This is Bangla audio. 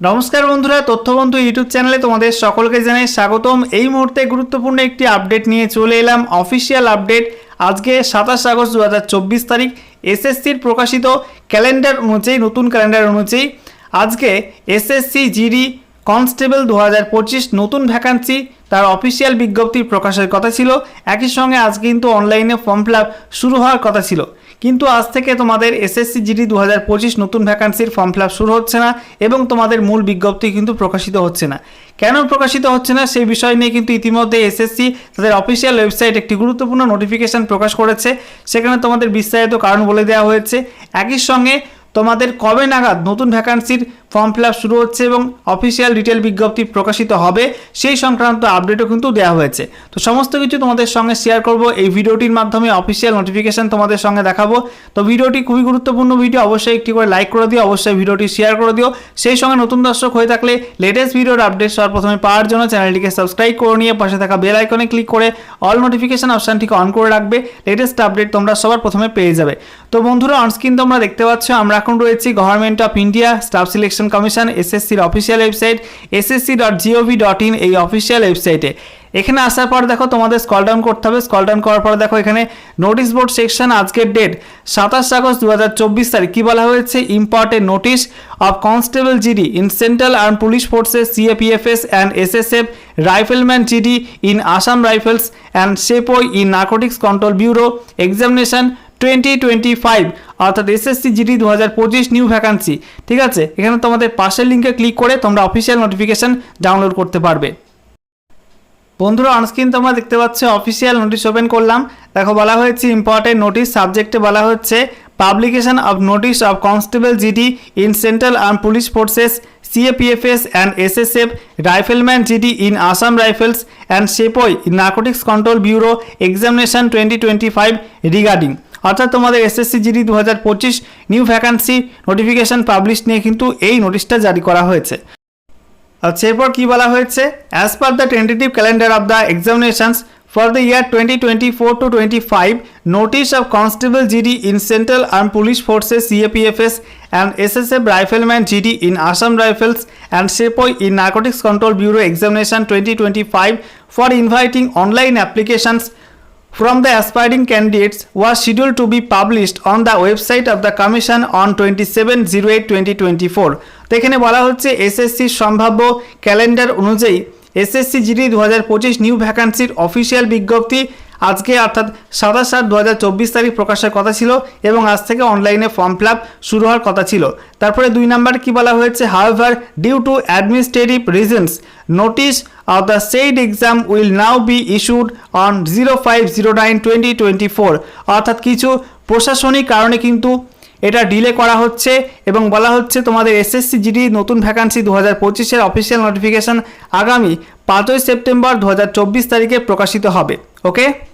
নমস্কার বন্ধুরা, তথ্যবন্ধু ইউটিউব চ্যানেলে তোমাদের সকলকে জানাই স্বাগতম। এই মুহূর্তে গুরুত্বপূর্ণ একটি আপডেট নিয়ে চলে এলাম, অফিসিয়াল আপডেট। আজকে সাতাশ আগস্ট দু হাজার চব্বিশ তারিখ এসএসসির প্রকাশিত ক্যালেন্ডার অনুযায়ী, নতুন ক্যালেন্ডার অনুযায়ী, আজকে এসএসসি জিডি কনস্টেবল দু হাজার পঁচিশ, নতুন ভ্যাকান্সি তার অফিসিয়াল বিজ্ঞপ্তি প্রকাশের কথা ছিল। একই সঙ্গে আজ কিন্তু অনলাইনে ফর্ম ফিল শুরু হওয়ার কথা ছিল। কিন্তু আজ থেকে তোমাদের এসএসসি জিডি দু হাজার পঁচিশ নতুন ভ্যাকান্সির ফর্ম ফিল শুরু হচ্ছে না এবং তোমাদের মূল বিজ্ঞপ্তি কিন্তু প্রকাশিত হচ্ছে না। কেন প্রকাশিত হচ্ছে না সেই বিষয় নিয়ে কিন্তু ইতিমধ্যে এসএসসি তাদের অফিসিয়াল ওয়েবসাইট একটি গুরুত্বপূর্ণ নোটিফিকেশান প্রকাশ করেছে। সেখানে তোমাদের বিস্তারিত কারণ বলে দেওয়া হয়েছে। একই সঙ্গে তোমাদের কবে নাগাদ নতুন ভ্যাকান্সির ফর্ম ফিল শুরু হচ্ছে এবং অফিসিয়াল ডিটেল বিজ্ঞপ্তি প্রকাশিত হবে, সেই সংক্রান্ত আপডেটও কিন্তু দেওয়া হয়েছে। তো সমস্ত কিছু তোমাদের সঙ্গে শেয়ার করব, এই ভিডিওটির মাধ্যমে অফিসিয়াল নোটিফিকেশন তোমাদের সঙ্গে দেখাবো। তো ভিডিওটি খুবই গুরুত্বপূর্ণ ভিডিও অবশ্যই একটি করে লাইক করে দিও, অবশ্যই ভিডিওটি শেয়ার করে দিও। সেই সঙ্গে নতুন দর্শক হয়ে থাকলে লেটেস্ট ভিডিওর আপডেট সবার প্রথমে পাওয়ার জন্য চ্যানেলটিকে সাবস্ক্রাইব করে নিয়ে পাশে থাকা বেল আইকনে ক্লিক করে অল নোটিফিকেশন অপশানটিকে অন করে রাখবে। লেটেস্ট আপডেট তোমরা সবার প্রথমে পেয়ে যাবে। তো বন্ধুরা অনস্ক্রিন তোমরা দেখতে পাচ্ছ, আমরা এখন রয়েছি government of India staff selection commission এসএসসির official website SSC dot gov dot in এই অফিসিয়াল ওয়েবসাইটে এখানে আসার পর দেখো, তোমাদের স্কল ডাউন করতে হবে। স্কল ডাউন করার পর দেখো, এখানে নোটিশ বোর্ড সেকশন আজকের ডেট সাতাশ আগস্ট দু হাজার চব্বিশ তারিখ। কী বলা হয়েছে? Important notice of constable GD in central arm police forces CAPFs and SSF rifleman GD in Assam rifles and sepoy in narcotics control bureau examination twenty twenty five অর্থাৎ এসএসসি জিডি দু হাজার পঁচিশ নিউ ভ্যাকান্সি ঠিক আছে? এখানে তোমাদের পাশের লিঙ্কে ক্লিক করে তোমরা অফিসিয়াল নোটিফিকেশন ডাউনলোড করতে পারবে। বন্ধুরা অনস্ক্রিন তোমরা দেখতে পাচ্ছ অফিসিয়াল নোটিশ ওপেন করলাম। দেখো, বলা হয়েছে ইম্পর্টেন্ট নোটিশ সাবজেক্টে বলা হচ্ছে publication of notice of constable GD in central arm police forces CAPFs and SSF rifleman GD in Assam rifles and sepoy narcotics control bureau examination twenty twenty five regarding অর্থাৎ তোমাদের এসএসসি জিডি দু হাজার পঁচিশ নিউ ভ্যাকান্সি নোটিফিকেশন পাবলিশ নিয়ে কিন্তু এই নোটিশটা জারি করা হয়েছে। আচ্ছা এরপর কী বলা হয়েছে? As per the tentative calendar of the examinations for the year twenty twenty four to twenty five notice of constable GD in central arm police forces CAPFs and SSF rifleman GD in Assam Rifles and sepoy in narcotics control bureau examination twenty twenty five for inviting online applications from the aspiring candidates was scheduled to be published on the website of the commission on 27/08/2024 তো এখানে বলা হচ্ছে এসএসসির সম্ভাব্য ক্যালেন্ডার অনুযায়ী এসএসসি জিডি দু হাজার পঁচিশ নিউ ভ্যাকান্সির অফিসিয়াল বিজ্ঞপ্তি আজকে অর্থাৎ সাতাশ আট দু তারিখ প্রকাশের কথা ছিল এবং আজ থেকে অনলাইনে ফর্ম ফিল শুরু হওয়ার কথা ছিল। তারপরে দুই নাম্বার কি বলা হয়েছে? However due to administrative reasons notice of the said exam will now be issued on zero five zero nine twenty twenty four অর্থাৎ কিছু প্রশাসনিক কারণে কিন্তু এটা ডিলে করা হচ্ছে এবং বলা হচ্ছে তোমাদের এসএসসি জিডি নতুন ভ্যাকান্সি দু হাজার পঁচিশের অফিসিয়াল নোটিফিকেশান আগামী পাঁচই সেপ্টেম্বর দু হাজার চব্বিশ তারিখে প্রকাশিত হবে। okay?